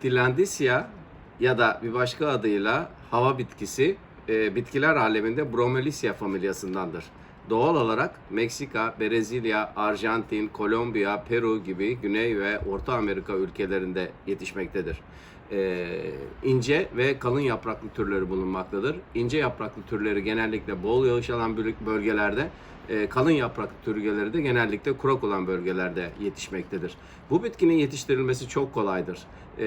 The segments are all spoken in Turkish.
Tillandsia ya da bir başka adıyla hava bitkisi e, bitkiler aleminde Bromeliaceae familyasındandır. Doğal olarak Meksika, Brezilya, Arjantin, Kolombiya, Peru gibi Güney ve Orta Amerika ülkelerinde yetişmektedir. E, ince ve kalın yapraklı türleri bulunmaktadır. İnce yapraklı türleri genellikle bol yağış alan böl- bölgelerde, e, kalın yapraklı türleri de genellikle kurak olan bölgelerde yetişmektedir. Bu bitkinin yetiştirilmesi çok kolaydır. E,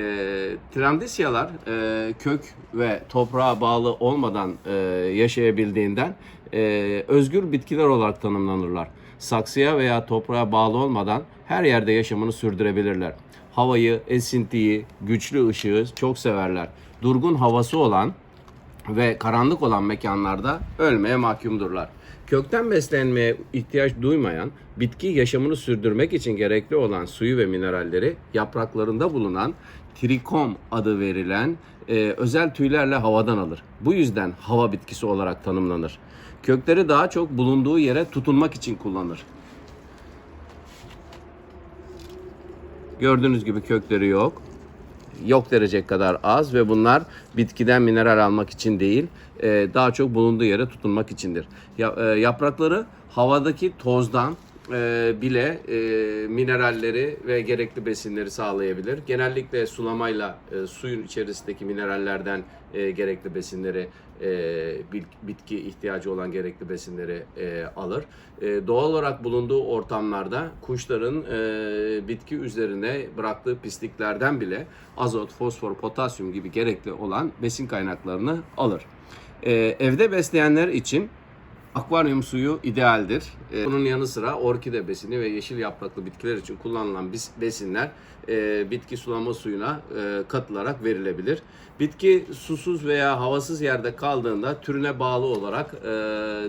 Trandisyalar e, kök ve toprağa bağlı olmadan e, yaşayabildiğinden e, özgür bitkiler olarak tanımlanırlar. Saksıya veya toprağa bağlı olmadan her yerde yaşamını sürdürebilirler. Havayı, esintiyi, güçlü ışığı çok severler. Durgun havası olan ve karanlık olan mekanlarda ölmeye mahkumdurlar. Kökten beslenmeye ihtiyaç duymayan, bitki yaşamını sürdürmek için gerekli olan suyu ve mineralleri yapraklarında bulunan trikom adı verilen e, özel tüylerle havadan alır. Bu yüzden hava bitkisi olarak tanımlanır. Kökleri daha çok bulunduğu yere tutunmak için kullanır. Gördüğünüz gibi kökleri yok yok derecek kadar az ve bunlar bitkiden mineral almak için değil, e, daha çok bulunduğu yere tutunmak içindir. E, Yaprakları havadaki tozdan e, bile e, mineralleri ve gerekli besinleri sağlayabilir. Genellikle sulamayla e, suyun içerisindeki minerallerden e, gerekli besinleri e, bitki ihtiyacı olan gerekli besinleri e, alır. E, doğal olarak bulunduğu ortamlarda kuşların e, bitki üzerine bıraktığı pisliklerden bile azot, fosfor, potasyum gibi gerekli olan besin kaynaklarını alır. E, evde besleyenler için Akvaryum suyu idealdir. Ee, Bunun yanı sıra orkide besini ve yeşil yapraklı bitkiler için kullanılan besinler e, bitki sulama suyuna e, katılarak verilebilir. Bitki susuz veya havasız yerde kaldığında türüne bağlı olarak e,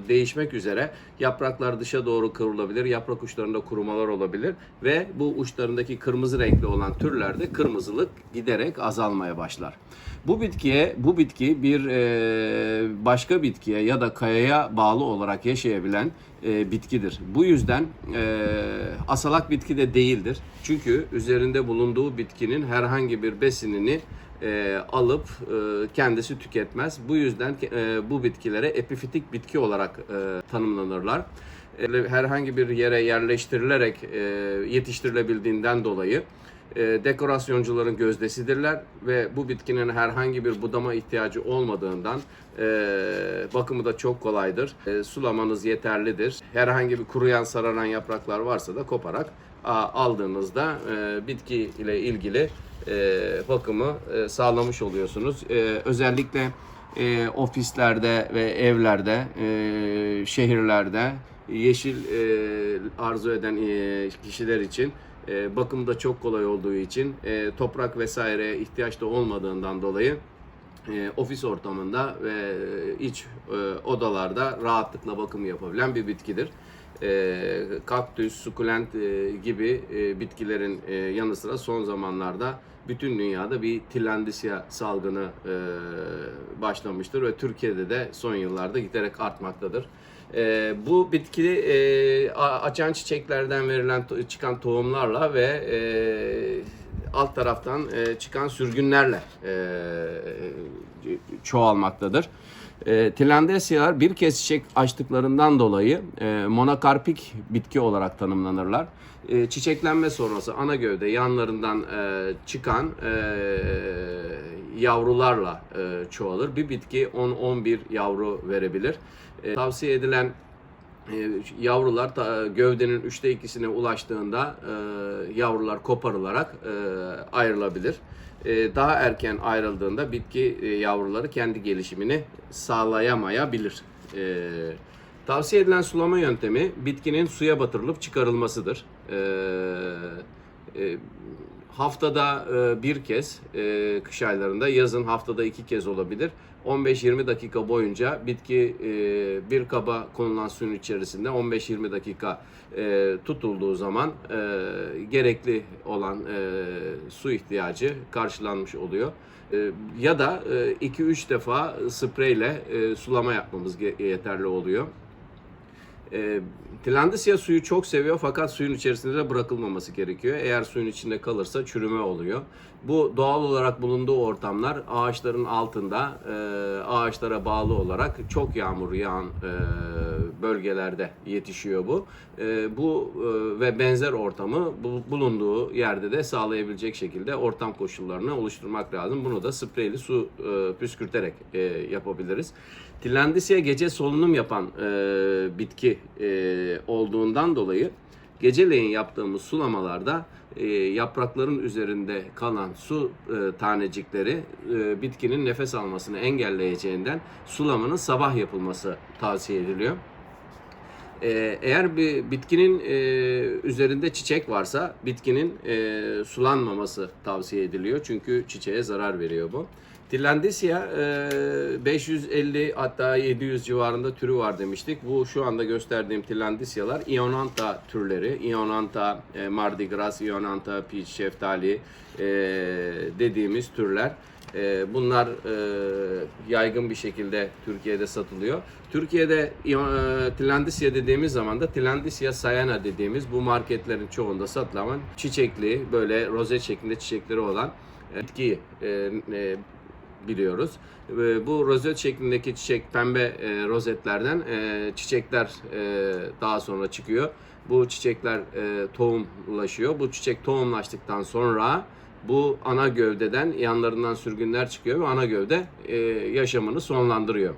değişmek üzere yapraklar dışa doğru kıvrılabilir, yaprak uçlarında kurumalar olabilir ve bu uçlarındaki kırmızı renkli olan türlerde kırmızılık giderek azalmaya başlar. Bu bitkiye, bu bitki bir başka bitkiye ya da kayaya bağlı olarak yaşayabilen e, bitkidir. Bu yüzden e, asalak bitki de değildir. Çünkü üzerinde bulunduğu bitkinin herhangi bir besinini e, alıp e, kendisi tüketmez. Bu yüzden e, bu bitkilere epifitik bitki olarak e, tanımlanırlar. E, herhangi bir yere yerleştirilerek e, yetiştirilebildiğinden dolayı dekorasyoncuların gözdesidirler ve bu bitkinin herhangi bir budama ihtiyacı olmadığından e, bakımı da çok kolaydır. E, sulamanız yeterlidir. Herhangi bir kuruyan sararan yapraklar varsa da koparak aldığınızda e, bitki ile ilgili e, bakımı e, sağlamış oluyorsunuz. E, özellikle e, ofislerde ve evlerde, e, şehirlerde yeşil e, arzu eden e, kişiler için e, bakımı da çok kolay olduğu için e, toprak vesaireye ihtiyaç da olmadığından dolayı e, ofis ortamında ve iç e, odalarda rahatlıkla bakım yapabilen bir bitkidir. E, kaktüs, sukulent e, gibi e, bitkilerin e, yanı sıra son zamanlarda bütün dünyada bir Tillandsia salgını e, başlamıştır ve Türkiye'de de son yıllarda giderek artmaktadır. E, bu bitki e, açan çiçeklerden verilen çıkan tohumlarla ve e, alt taraftan e, çıkan sürgünlerle e, çoğalmaktadır. E, Tillandesialar bir kez çiçek açtıklarından dolayı e, monokarpik bitki olarak tanımlanırlar. E, çiçeklenme sonrası ana gövde yanlarından e, çıkan e, yavrularla e, çoğalır. Bir bitki 10-11 yavru verebilir. E, tavsiye edilen e, yavrular ta- gövdenin üçte ikisine ulaştığında e, yavrular koparılarak e, ayrılabilir. E, daha erken ayrıldığında bitki e, yavruları kendi gelişimini sağlayamayabilir. E, tavsiye edilen sulama yöntemi bitkinin suya batırılıp çıkarılmasıdır. Haftada e, bir kez e, kış aylarında, yazın haftada iki kez olabilir. 15-20 dakika boyunca bitki e, bir kaba konulan suyun içerisinde 15-20 dakika tutulduğu zaman gerekli olan su ihtiyacı karşılanmış oluyor. Ya da 2-3 defa spreyle sulama yapmamız yeterli oluyor. E, Tilandisia suyu çok seviyor fakat suyun içerisinde de bırakılmaması gerekiyor. Eğer suyun içinde kalırsa çürüme oluyor. Bu doğal olarak bulunduğu ortamlar ağaçların altında e, ağaçlara bağlı olarak çok yağmur yağan e, bölgelerde yetişiyor bu. E, bu e, ve benzer ortamı bu, bulunduğu yerde de sağlayabilecek şekilde ortam koşullarını oluşturmak lazım. Bunu da spreyli su e, püskürterek e, yapabiliriz. Tillandisia gece solunum yapan e, bitki e, olduğundan dolayı geceleyin yaptığımız sulamalarda e, yaprakların üzerinde kalan su e, tanecikleri e, bitkinin nefes almasını engelleyeceğinden sulamanın sabah yapılması tavsiye ediliyor. Ee, eğer bir bitkinin e, üzerinde çiçek varsa bitkinin e, sulanmaması tavsiye ediliyor. Çünkü çiçeğe zarar veriyor bu. Tillandisia e, 550 hatta 700 civarında türü var demiştik. Bu şu anda gösterdiğim Tillandisia'lar Ionanta türleri. Ionanta e, Mardi Gras, Ionanta Peach Şeftali e, dediğimiz türler. E, bunlar e, yaygın bir şekilde Türkiye'de satılıyor. Türkiye'de e, dediğimiz zaman da Tillandisia sayana dediğimiz bu marketlerin çoğunda satılan çiçekli böyle rozet şeklinde çiçekleri olan e, bitkiyi e, e, biliyoruz. Bu rozet şeklindeki çiçek pembe e, rozetlerden e, çiçekler e, daha sonra çıkıyor. Bu çiçekler tohumlaşıyor. Bu çiçek tohumlaştıktan sonra bu ana gövdeden yanlarından sürgünler çıkıyor ve ana gövde yaşamını sonlandırıyor.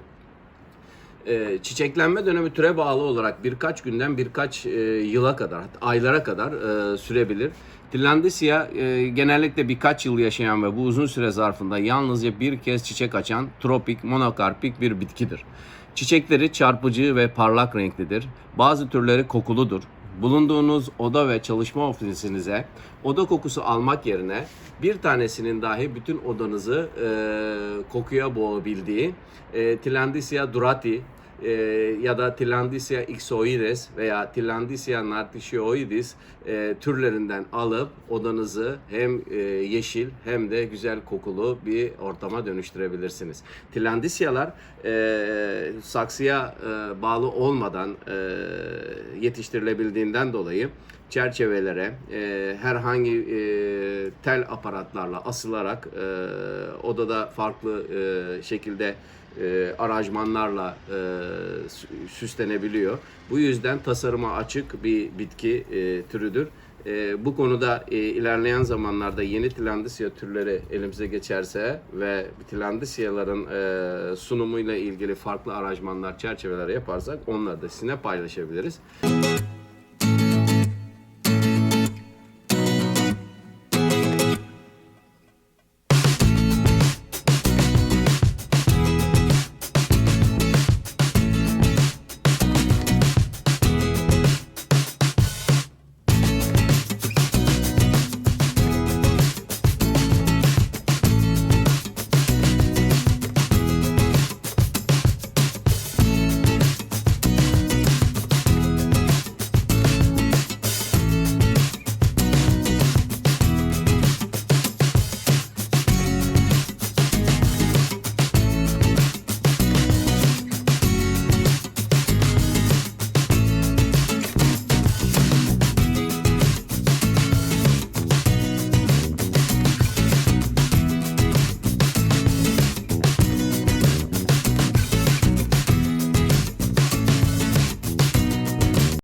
E, çiçeklenme dönemi türe bağlı olarak birkaç günden birkaç e, yıla kadar, aylara kadar e, sürebilir. Tillandisia e, genellikle birkaç yıl yaşayan ve bu uzun süre zarfında yalnızca bir kez çiçek açan tropik monokarpik bir bitkidir. Çiçekleri çarpıcı ve parlak renklidir. Bazı türleri kokuludur. Bulunduğunuz oda ve çalışma ofisinize oda kokusu almak yerine bir tanesinin dahi bütün odanızı e, kokuya boğabildiği e, Tillandisia durati e, ya da Tillandisia ixoides veya Tillandisia nartisioides e, türlerinden alıp odanızı hem e, yeşil hem de güzel kokulu bir ortama dönüştürebilirsiniz. Tillandisialar e, saksıya e, bağlı olmadan e, yetiştirilebildiğinden dolayı çerçevelere e, herhangi e, tel aparatlarla asılarak e, odada farklı e, şekilde e, aranjmanlarla e, sü- süslenebiliyor. Bu yüzden tasarıma açık bir bitki e, türüdür. E, bu konuda e, ilerleyen zamanlarda yeni Tillandisia türleri elimize geçerse ve Tillandisia'ların e, sunumuyla ilgili farklı aranjmanlar, çerçeveler yaparsak onları da sizinle paylaşabiliriz.